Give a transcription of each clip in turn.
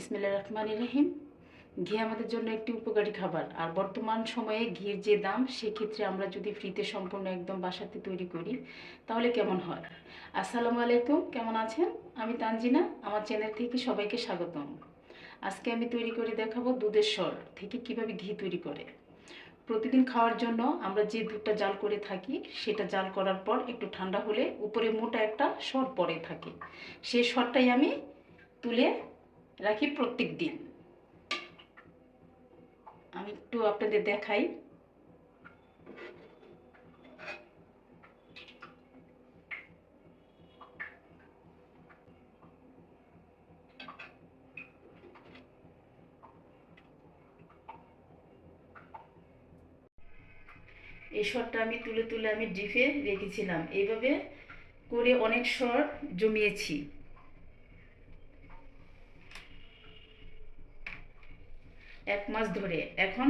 বিসমিল্লা রহমান রহিম। ঘি আমাদের জন্য একটি উপকারী খাবার। আর বর্তমান সময়ে ঘির যে দাম, সেক্ষেত্রে আমরা যদি ফ্রিতে সম্পূর্ণ একদম বাসাতে তৈরি করি, তাহলে কেমন হয়? আসসালামু আলাইকুম, কেমন আছেন? আমি তানজিনা, আমার চ্যানেল থেকে সবাইকে স্বাগতম। আজকে আমি তৈরি করে দেখাবো দুধের স্বর থেকে কীভাবে ঘি তৈরি করে। প্রতিদিন খাওয়ার জন্য আমরা যে দুধটা জাল করে থাকি, সেটা জাল করার পর একটু ঠান্ডা হলে উপরে মোটা একটা স্বর পড়ে থাকে। সেই স্বরটাই আমি তুলে রাখি প্রত্যেক দিন। আমি একটু আপনাদের দেখাই। এই শটটা আমি তুলে তুলে আমি ডিপে রেখেছিলাম। এইভাবে করে অনেক শট জমিয়েছি। এক মাস ধরে। এখন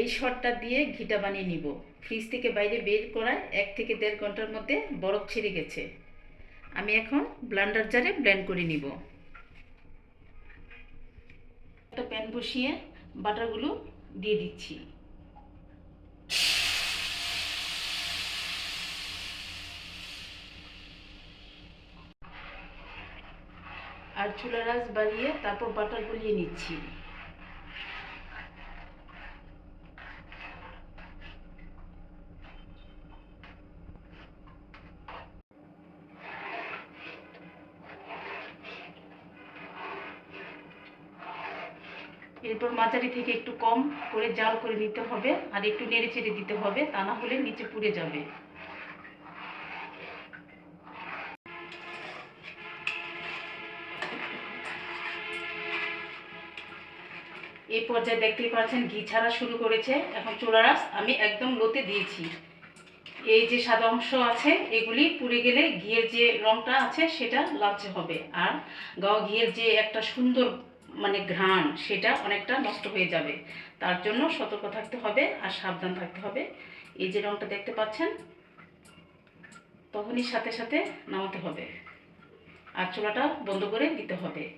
এই শটটা দিয়ে ঘিটা বানিয়ে নিব। ফ্রিজ থেকে বাইরে বের করায় এক থেকে দেড় ঘণ্টার মধ্যে বরফ ছেড়ে গেছে। আমি এখন ব্লান্ডার জারে ব্লেন্ড করে নিব। একটা প্যান বসিয়ে বাটারগুলো দিয়ে দিচ্ছি। আর চুলার আঁচ বাড়িয়ে তারপর বাটার গলিয়ে নিচ্ছি। এরপর মাঝারি থেকে একটু কম করে জাল করে নিতে হবে আর একটু নেড়ে চেড়ে দিতে হবে, তা না হলে নিচে পুড়ে যাবে। এই পর্যায়ে দেখতেই পাচ্ছেন ঘি ছাড়া শুরু করেছে। এখন চুলারাস আমি একদম লোতে দিয়েছি। এই যে সাদা অংশ আছে, এগুলি পুড়ে গেলে ঘিয়ের যে রংটা আছে সেটা লালচে হবে। আর গাও ঘিয়ের যে একটা সুন্দর মানে ঘ্রাণ, সেটা অনেকটা নষ্ট হয়ে যাবে। তার জন্য সতর্ক থাকতে হবে আর সাবধান থাকতে হবে। এই যে রঙটা দেখতে পাচ্ছেন, তখনই সাথে সাথে নামাতে হবে। আর চুলাটা বন্ধ করে দিতে হবে।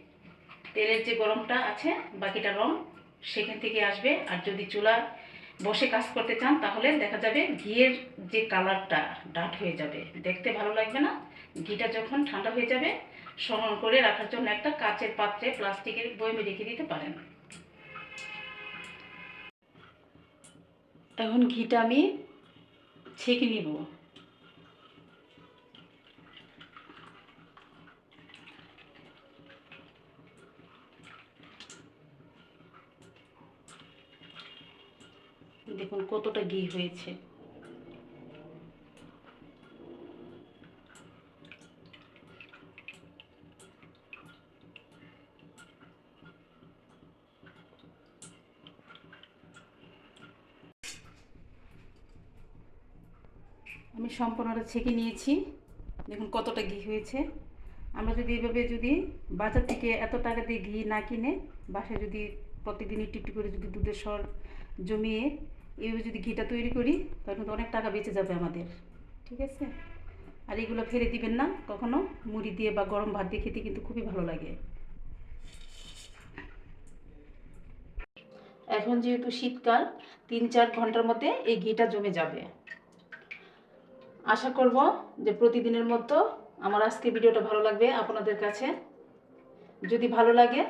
তেলের যে গরমটা আছে, বাকিটা রং সেখান থেকে আসবে। আর যদি চুলা বসে কাজ করতে চান, তাহলে দেখা যাবে ঘিয়ের যে কালারটা ডাট হয়ে যাবে। দেখতে ভালো লাগবে না? ঘিটা যখন ঠান্ডা হয়ে যাবে সংরক্ষণ করে রাখার জন্য একটা কাচের পাত্রে প্লাস্টিকের বয়মে রেখে দিতে পারেন। এখন ঘিটা আমি ছেঁকে নিব। দেখুন কতটা ঘি হয়েছে। আমি সম্পূর্ণটা ছেঁকে নিয়েছি। দেখুন কতটা ঘি হয়েছে। আমরা যদি এভাবে যদি বাজার থেকে এত টাকা দিয়ে ঘি না কিনে বাসায় যদি প্রতিদিন একটু করে যদি দুধের সর জমিয়ে এইভাবে যদি ঘিটা তৈরি করি, তাহলে কিন্তু অনেক টাকা বেঁচে যাবে আমাদের। ঠিক আছে? আর এগুলো ফেলে দিবেন না, কখনো মুড়ি দিয়ে বা গরম ভাত দিয়ে খেতে কিন্তু খুবই ভালো লাগে। এখন যেহেতু শীতকাল, তিন চার ঘণ্টার মধ্যে এই ঘিটা জমে যাবে। আশা করব যে প্রতিদিনের মতো আমার আজকে ভিডিওটা ভালো লাগবে আপনাদের কাছে। যদি ভালো লাগে,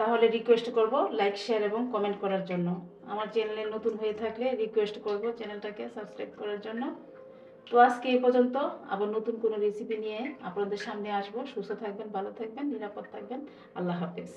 তাহলে রিকোয়েস্ট করব লাইক শেয়ার এবং কমেন্ট করার জন্য। আমার চ্যানেলে নতুন হয়ে থাকলে রিকোয়েস্ট করব চ্যানেলটাকে সাবস্ক্রাইব করার জন্য। তো আজকে এই পর্যন্ত আবার নতুন কোনো রেসিপি নিয়ে আপনাদের সামনে আসব। সুস্থ থাকবেন, ভালো থাকবেন, নিরাপদ থাকবেন। আল্লাহ হাফেজ।